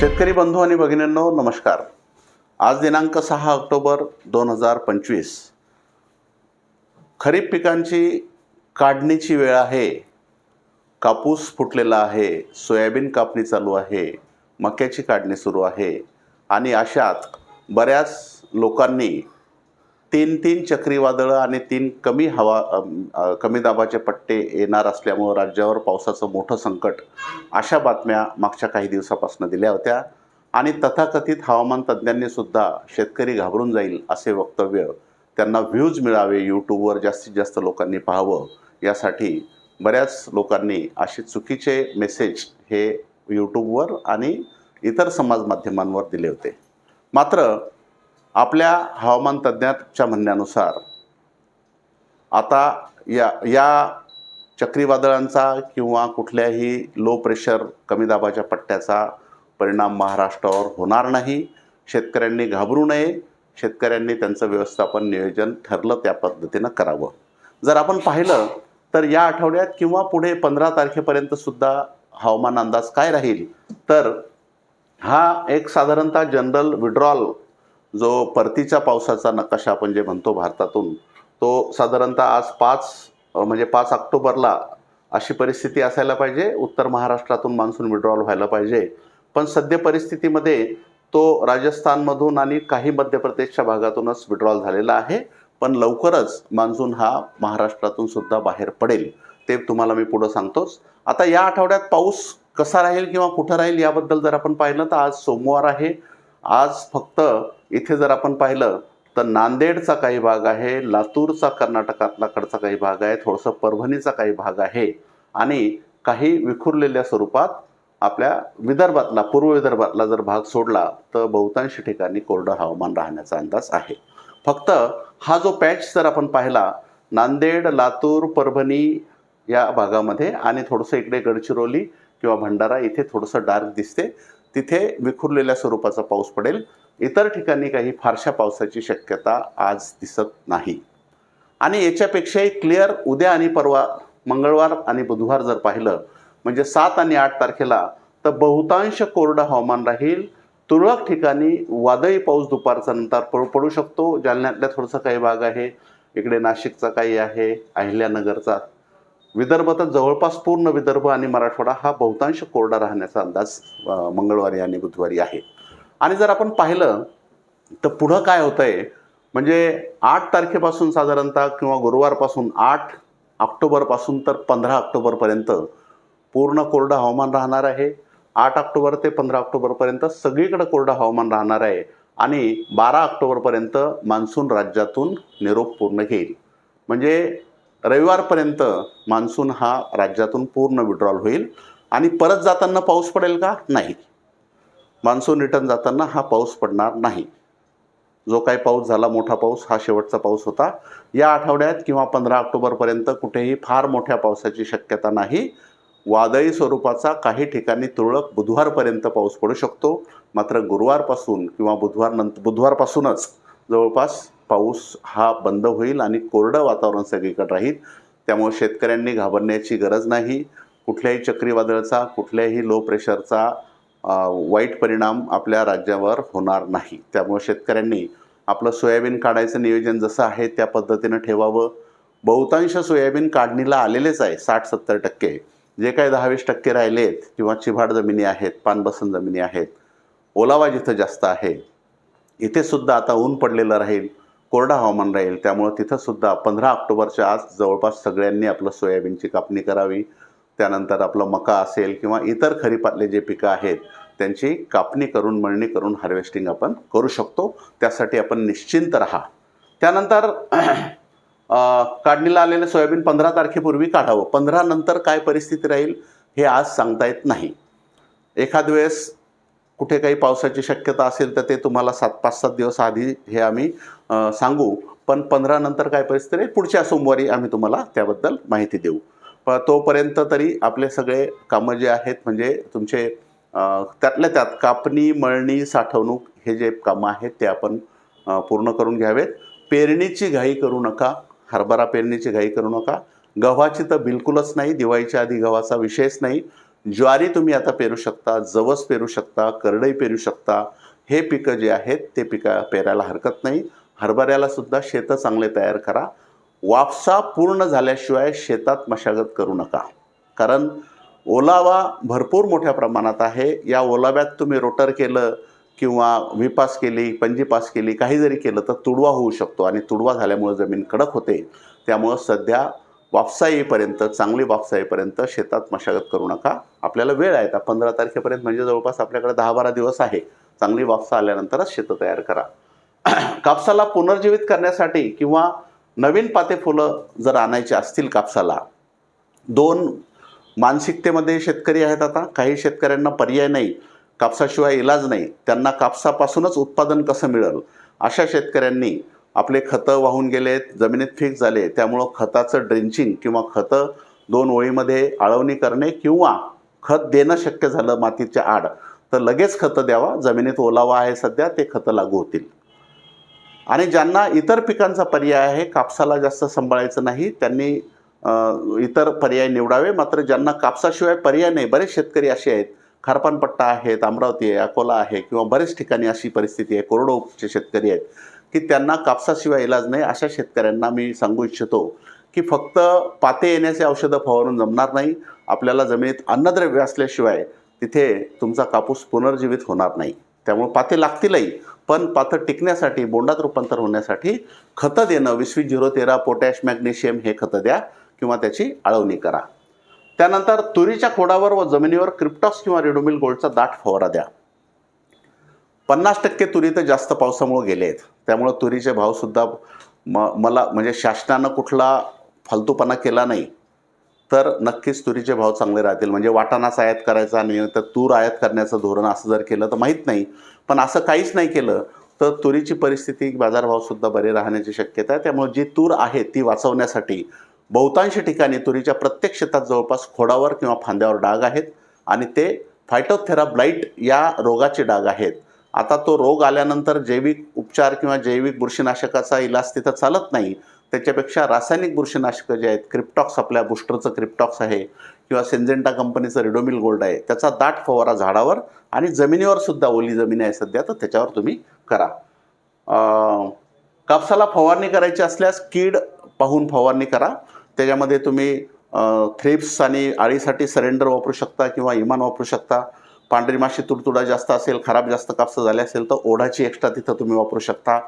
शेतकरी बंधू आणि भगिनींनो नमस्कार. आज दिनांक सहा ऑक्टोबर दोन हजार पंचवीस. खरीप पिकांची काढणीची वेळ आहे. कापूस फुटलेला आहे सोयाबीन कापणी चालू आहे मक्याची काढणी सुरू आहे आणि अशात बऱ्याच लोकांनी तीन तीन चक्रीवादळं आणि तीन कमी हवा कमी दाबाचे पट्टे येणार असल्यामुळं राज्यावर पावसाचं मोठं संकट अशा बातम्या मागच्या काही दिवसापासून दिल्या होत्या. आणि तथाकथित हवामान तज्ज्ञांनीसुद्धा शेतकरी घाबरून जाईल असे वक्तव्य त्यांना व्ह्यूज मिळावे यूट्यूबवर जास्तीत जास्त लोकांनी पाहावं यासाठी बऱ्याच लोकांनी असे चुकीचे मेसेज हे यूट्यूबवर आणि इतर समाज माध्यमांवर दिले होते. मात्र आपल्या हवामान तज्ज्ञाच्या म्हणण्यानुसार आता या या चक्रीवादळांचा किंवा कुठल्याही लो प्रेशर कमी दाबाच्या पट्ट्याचा परिणाम महाराष्ट्रावर होणार नाही. शेतकऱ्यांनी घाबरू नये. शेतकऱ्यांनी त्यांचं व्यवस्थापन नियोजन ठरलं त्या पद्धतीनं करावं. जर आपण पाहिलं तर या आठवड्यात किंवा पुढे पंधरा तारखेपर्यंत सुद्धा हवामान अंदाज काय राहील? तर हा एक साधारणतः जनरल विड्रॉल जो परतीच्या पावसाचा नकाशा आपण जे म्हणतो भारतातून तो साधारणतः आज पाच म्हणजे पाच ऑक्टोबरला अशी परिस्थिती असायला पाहिजे. उत्तर महाराष्ट्रातून मान्सून विड्रॉल व्हायला पाहिजे. पण सद्य परिस्थितीमध्ये तो राजस्थानमधून आणि काही मध्य प्रदेशच्या भागातूनच विड्रॉल झालेला आहे. पण लवकरच मान्सून हा महाराष्ट्रातून सुद्धा बाहेर पडेल ते तुम्हाला मी पुढं सांगतोच. आता या आठवड्यात पाऊस कसा राहील किंवा कुठं राहील याबद्दल जर आपण पाहिलं तर आज सोमवार आहे. आज फक्त इथे जर आपण पाहिलं तर नांदेडचा काही भाग आहे लातूरचा कर्नाटकातलाकडचा काही भाग आहे थोडंसं परभणीचा काही भाग आहे आणि काही विखुरलेल्या स्वरूपात आपल्या विदर्भातला पूर्व विदर्भातला जर भाग सोडला तर बहुतांश ठिकाणी कोरडं हवामान राहण्याचा अंदाज आहे. फक्त हा जो पॅच जर आपण पाहिला नांदेड लातूर परभणी या भागामध्ये आणि थोडंसं इकडे गडचिरोली किंवा भंडारा इथे थोडंसं डार्क दिसते तिथे विखुरलेल्या स्वरूपाचा पाऊस पडेल. इतर ठिकाणी काही फारशा पावसाची शक्यता आज दिसत नाही. आणि याच्यापेक्षाही क्लिअर उद्या आणि परवा मंगळवार आणि बुधवार जर पाहिलं म्हणजे सात आणि आठ तारखेला तर बहुतांश कोरडं हवामान राहील. तुरळक ठिकाणी वादळी पाऊस दुपारचा नंतर पडू पडू शकतो. जालन्यातल्या थोडंसं काही भाग आहे. इकडे नाशिकचा काही आहे अहिल्यानगरचा. विदर्भ तर जवळपास पूर्ण विदर्भ आणि मराठवाडा हा बहुतांश कोरडा राहण्याचा अंदाज मंगळवारी आणि बुधवारी आहे. आणि जर आपण पाहिलं तर पुढं काय होतं आहे म्हणजे आठ तारखेपासून साधारणतः किंवा गुरुवारपासून आठ ऑक्टोबरपासून तर पंधरा ऑक्टोबरपर्यंत पूर्ण कोरडं हवामान राहणार आहे. आठ ऑक्टोबर ते पंधरा ऑक्टोबरपर्यंत सगळीकडे कोरडं हवामान राहणार आहे आणि बारा ऑक्टोबरपर्यंत मान्सून राज्यातून निरोप पूर्ण घेईल. म्हणजे रविवारपर्यंत मान्सून हा राज्यातून पूर्ण विड्रॉल होईल आणि परत जाताना पाऊस पडेल का? नाही. मान्सून रिटर्न जाताना हा पाऊस पडणार नाही. जो काही पाऊस झाला मोठा पाऊस हा शेवटचा पाऊस होता. या आठवड्यात किंवा पंधरा ऑक्टोबरपर्यंत कुठेही फार मोठ्या पावसाची शक्यता नाही. वादळी स्वरूपाचा काही ठिकाणी तुरळक बुधवारपर्यंत पाऊस पडू शकतो. मात्र गुरुवारपासून किंवा बुधवार नंतर बुधवारपासूनच जवळपास पाऊस हा बंद होईल आणि कोरडं वातावरण सगळीकडे राहील. त्यामुळे शेतकऱ्यांनी घाबरण्याची गरज नाही. कुठल्याही चक्रीवादळाचा कुठल्याही लो प्रेशरचा वाईट परिणाम आपल्या राज्यावर होणार नाही. त्यामुळे शेतकऱ्यांनी आपलं सोयाबीन काढायचं नियोजन जसं आहे त्या पद्धतीनं ठेवावं. बहुतांश सोयाबीन काढणीला आलेलेच आहे साठ सत्तर टक्के. जे काही दहावीस टक्के राहिलेत किंवा चिभाड जमिनी आहेत पानबसन जमिनी आहेत ओलावा जिथं जास्त आहे इथे सुद्धा आता ऊन पडलेलं राहील कोरडा हवामान राहील त्यामुळं तिथंसुद्धा पंधरा ऑक्टोबरच्या आज जवळपास सगळ्यांनी आपलं सोयाबीनची कापणी करावी. त्यानंतर आपलं मका असेल किंवा इतर खरीपातले जे पिकं आहेत त्यांची कापणी करून मळणी करून हार्वेस्टिंग आपण करू शकतो. त्यासाठी आपण निश्चिंत राहा. त्यानंतर काढणीला आलेलं सोयाबीन पंधरा तारखेपूर्वी काढावं. पंधरा नंतर काय परिस्थिती राहील हे आज सांगता येत नाही. एखाद वेळेस कुठे काही पावसाची शक्यता असेल तर ते तुम्हाला सात पाच सात दिवस आधी हे आम्ही सांगू. पण पंधरा नंतर काय परिस्थिती राहील? पुढच्या सोमवारी आम्ही तुम्हाला त्याबद्दल माहिती देऊ. प तोपर्यंत तरी आपले सगळे कामं जे आहेत म्हणजे तुमचे त्यातल्या त्यात कापणी मळणी साठवणूक हे जे कामं आहेत ते आपण पूर्ण करून घ्यावेत. पेरणीची घाई करू नका हरभरा पेरणीची घाई करू नका. गव्हाची तर बिलकुलच नाही दिवाळीच्या आधी गव्हाचा विषयच नाही. ज्वारी तुम्ही आता पेरू शकता जवस पेरू शकता करडई पेरू शकता. हे पिकं जे आहेत ते पिका पेरायला हरकत नाही. हरभऱ्याला सुद्धा शेतं चांगले तयार करा. वापसा पूर्ण झाल्याशिवाय शेतात मशागत करू नका. कारण ओलावा भरपूर मोठ्या प्रमाणात आहे. या ओलाव्यात तुम्ही रोटर केलं किंवा विपास केली पंजी पास केली काही जरी केलं तर तुडवा होऊ शकतो आणि तुडवा झाल्यामुळे जमीन कडक होते. त्यामुळं सध्या वापसा येईपर्यंत चांगली वापसा येईपर्यंत शेतात मशागत करू नका. आपल्याला वेळ आहे. आता पंधरा तारखेपर्यंत म्हणजे जवळपास आपल्याकडे दहा बारा दिवस आहे. चांगली वापसा आल्यानंतरच शेतं तयार करा. कापसाला पुनर्जीवित करण्यासाठी किंवा नवीन पाते फुलं जर आणायची असतील कापसाला दोन मानसिकतेमध्ये शेतकरी आहेत आता. काही शेतकऱ्यांना पर्याय नाही कापसाशिवाय इलाज नाही. त्यांना कापसापासूनच उत्पादन कसं मिळेल? अशा शेतकऱ्यांनी आपले खतं वाहून गेलेत जमिनीत फिक्स झाले. त्यामुळं खताचं ड्रेंचिंग किंवा खतं दोन ओळीमध्ये आळवणी करणे किंवा खत देणं शक्य झालं मातीच्या आड तर लगेच खतं द्यावा. जमिनीत ओलावा आहे सध्या ते खतं लागू होतील. आणि ज्यांना इतर पिकांचा पर्याय आहे कापसाला जास्त सांभाळायचं नाही त्यांनी इतर पर्याय निवडावे. मात्र ज्यांना कापसाशिवाय पर्याय नाही बरेच शेतकरी असे आहेत. खारपानपट्टा आहेत अमरावती आहे अकोला आहे किंवा बरेच ठिकाणी अशी परिस्थिती आहे. कोरडोचे शेतकरी आहेत की त्यांना कापसाशिवाय इलाज नाही. अशा शेतकऱ्यांना मी सांगू इच्छितो की फक्त पाते येण्याचे औषधं फवारून जमणार नाही. आपल्याला जमिनीत अन्नद्रव्य असल्याशिवाय तिथे तुमचा कापूस पुनर्जीवित होणार नाही. त्यामुळे पाते लागतीलही. पण पातं टिकण्यासाठी बोंडात रूपांतर होण्यासाठी खतं देणं विश्वी झिरो तेरा पोटॅश मॅग्नेशियम हे खतं द्या किंवा त्याची आळवणी करा. त्यानंतर तुरीच्या खोडावर व जमिनीवर क्रिप्टॉक्स किंवा रेडोमिल गोल्डचा दाट फवारा द्या. पन्नास टक्के तुरी तर जास्त पावसामुळे गेले आहेत. त्यामुळं तुरीचे भावसुद्धा म मला म्हणजे शासनानं कुठला फालतूपणा केला नाही. तर नक्कीच तुरीचे भाव चांगले राहतील. म्हणजे वाटाणाच आयात करायचा आणि तर तूर आयात करण्याचं धोरण असं जर केलं तर माहीत नाही. पण असं काहीच नाही केलं तर तुरीची परिस्थिती बाजारभावसुद्धा बरे राहण्याची शक्यता आहे. त्यामुळे जी तूर आहे ती वाचवण्यासाठी बहुतांश ठिकाणी तुरीच्या प्रत्येक शेतात जवळपास खोडावर किंवा फांद्यावर डाग आहेत. आणि ते फायटोथेरा ब्लाईट या रोगाचे डाग आहेत. आता तो रोग आल्यानंतर जैविक उपचार किंवा जैविक बुरशीनाशकाचा इलाज तिथं चालत नाही. त्याच्यापेक्षा रासायनिक बुरशीनाशकं जे आहेत क्रिप्टॉक्स आपल्या बुस्टरचं क्रिप्टॉक्स आहे किंवा सेन्झेंटा कंपनीचं रिडोमिल गोल्ड आहे त्याचा दाट फवारा झाडावर आणि जमिनीवर सुद्धा ओली जमीन आहे सध्या तर त्याच्यावर तुम्ही करा. कापसाला फवारणी करायची असल्यास कीड पाहून फवारणी करा. त्याच्यामध्ये तुम्ही थ्रिप्स आणि आळीसाठी सरेंडर वापरू शकता किंवा इमान वापरू शकता. पांढरी माशी तुडतुडा जास्त असेल खराब जास्त कापसं झाले असेल तर ओढाची एक्स्ट्रा तिथं तुम्ही वापरू शकता.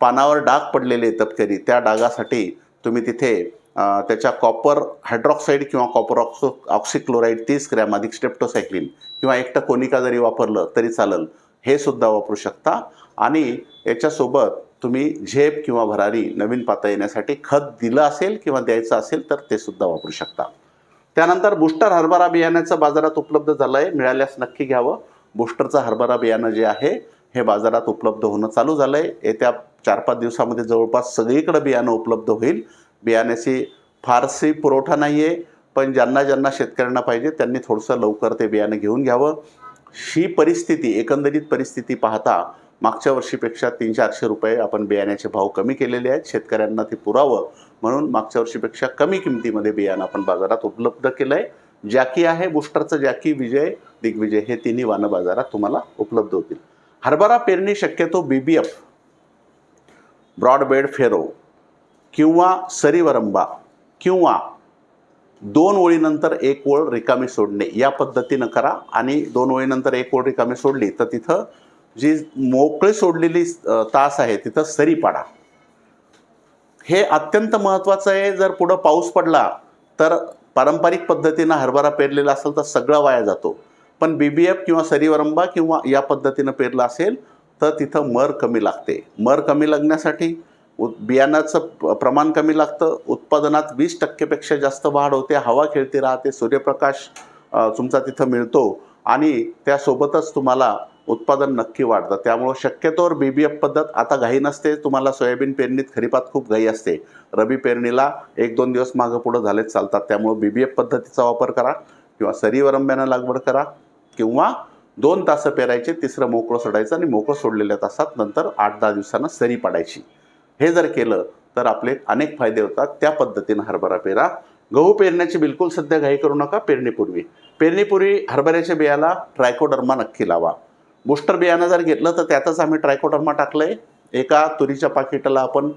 पानावर डाग पडलेले तपकेरी त्या डागासाठी तुम्ही तिथे त्याच्या कॉपर हायड्रॉक्साईड किंवा कॉपर ऑक्सो ऑक्सिक्लोराईड तीस ग्रॅम अधिक स्टेप्टोसायक्लिन किंवा एकटं कोनिका जरी वापरलं तरी चालेल. हे सुद्धा वापरू शकता. आणि याच्यासोबत तुम्ही झेप किंवा भरारी नवीन पाता येण्यासाठी खत दिलं असेल किंवा द्यायचं असेल तर ते सुद्धा वापरू शकता. त्यानंतर बुस्टर हरभरा बियाण्याचं बाजारात उपलब्ध झालं आहे मिळाल्यास नक्की घ्यावं. बुस्टरचं हरभरा बियाणं जे आहे हे बाजारात उपलब्ध होणं चालू झालं आहे येत्या चार पाच दिवसामध्ये जवळपास सगळीकडे बियाणं उपलब्ध होईल. बियाण्याची फारशी पुरवठा नाही आहे पण ज्यांना ज्यांना शेतकऱ्यांना पाहिजे त्यांनी थोडंसं लवकर ते बियाणं घेऊन घ्यावं. ही परिस्थिती एकंदरीत परिस्थिती पाहता मागच्या वर्षीपेक्षा तीन चारशे रुपये आपण बियाण्याचे भाव कमी केलेले आहेत. शेतकऱ्यांना ते पुरावं. म्हणून मागच्या वर्षीपेक्षा कमी किमतीमध्ये बियाणं आपण बाजारात उपलब्ध केलं आहे जॅकी आहे बुस्टरचं जॅकी विजय दिग्विजय हे तिन्ही वाहनं बाजारात तुम्हाला उपलब्ध होतील. हरभरा पेरणी शक्यतो बी बी एफ ब्रॉडबेड फेरो किंवा सरीवरंबा किंवा दोन ओळीनंतर एक ओळ रिकामी सोडणे या पद्धतीनं करा. आणि दोन ओळीनंतर एक ओळ रिकामी सोडली तर तिथं जी मोकळी सोडलेली तास आहे तिथं सरी पाडा. हे अत्यंत महत्त्वाचं आहे. जर पुढं पाऊस पडला तर पारंपरिक पद्धतीनं हरभरा पेरलेला असेल तर सगळं वाया जातो. पण बी बी एफ किंवा सरीवरंबा किंवा या पद्धतीनं पेरला असेल तर तिथं मर कमी लागते. मर कमी लागण्यासाठी उ बियाणाचं प्रमाण कमी लागतं. उत्पादनात वीस टक्केपेक्षा जास्त वाढ होते. हवा खेळती राहते. सूर्यप्रकाश तुमचा तिथं मिळतो. आणि त्यासोबतच तुम्हाला उत्पादन नक्की वाढतं. त्यामुळं शक्यतोवर बी बी एफ पद्धत आता घाई नसते. तुम्हाला सोयाबीन पेरणीत खरीपात खूप घाई असते. रबी पेरणीला एक दोन दिवस मागं पुढं झालेच चालतात. त्यामुळं बी बी एफ पद्धतीचा वापर करा किंवा सरीवरंब्यानं लागवड करा किंवा दोन तासं पेरायचे तिसरं मोकळं सोडायचं आणि मोकळं सोडलेल्या तासात नंतर आठ दहा दिवसानं सरी पाडायची. हे जर केलं तर आपले अनेक फायदे होतात. त्या पद्धतीनं हरभरा पेरा. गहू पेरण्याची बिलकुल सध्या घाई करू नका. पेरणीपूर्वी. पेरणीपूर्वी हरभऱ्याच्या बियाला ट्रायकोडर्मा नक्की लावा. बुस्टर बियाणं जर घेतलं तर त्यातच आम्ही ट्रायकोडर्मा टाकलंय. एका तुरीच्या पाकिटाला आपण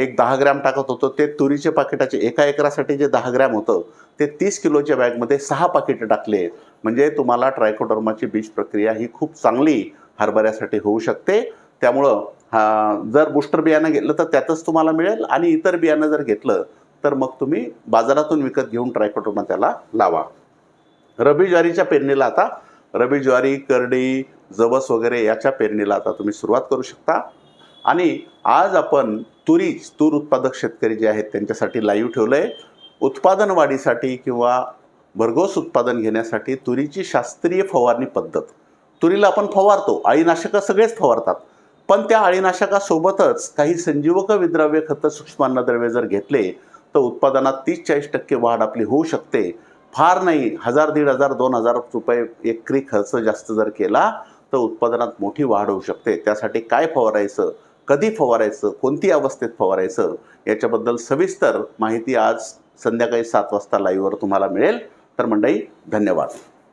एक दहा ग्रॅम टाकत होतो. ते तुरीचे पाकिटाचे एका एकरासाठी जे दहा ग्रॅम होतं ते तीस किलोच्या बॅगमध्ये सहा पाकिटं टाकले. म्हणजे तुम्हाला ट्रायकोडर्माची बीज प्रक्रिया ही खूप चांगली हरभऱ्यासाठी होऊ शकते. त्यामुळं हा जर बुस्टर बियाणं घेतलं तर त्यातच तुम्हाला मिळेल आणि इतर बियाणं जर घेतलं तर मग तुम्ही बाजारातून विकत घेऊन ट्रायकोटर्मा त्याला लावा. रबी ज्वारीच्या पेरणीला आता रबी ज्वारी करडी जवस वगैरे याच्या पेरणीला आता तुम्ही सुरुवात करू शकता. आणि आज आपण तुरी तूर उत्पादक शेतकरी जे आहेत त्यांच्यासाठी लाईव्ह ठेवलं आहे उत्पादन वाढीसाठी किंवा भरघोस उत्पादन घेण्यासाठी तुरीची शास्त्रीय फवारणी पद्धत. तुरीला आपण फवारतो अळीनाशकं सगळेच फवारतात. पण त्या अळीनाशकासोबतच काही संजीवक विद्राव्य खतं सूक्ष्म अन्नद्रव्य जर घेतले तर उत्पादनात तीस चाळीस टक्के वाढ आपली होऊ शकते. फार नाही. हजार दीड हजार दोन हजार रुपये एकरी खर्च जास्त जर केला तर उत्पादनात मोठी वाढ होऊ शकते. त्यासाठी काय फवारायचं? कधी फवारायचं? कोणती अवस्थेत फवारायचं? याच्याबद्दल सविस्तर माहिती आज संध्याकाळी सात वाजता लाईव्हवर तुम्हाला मिळेल. तर मंडळी धन्यवाद.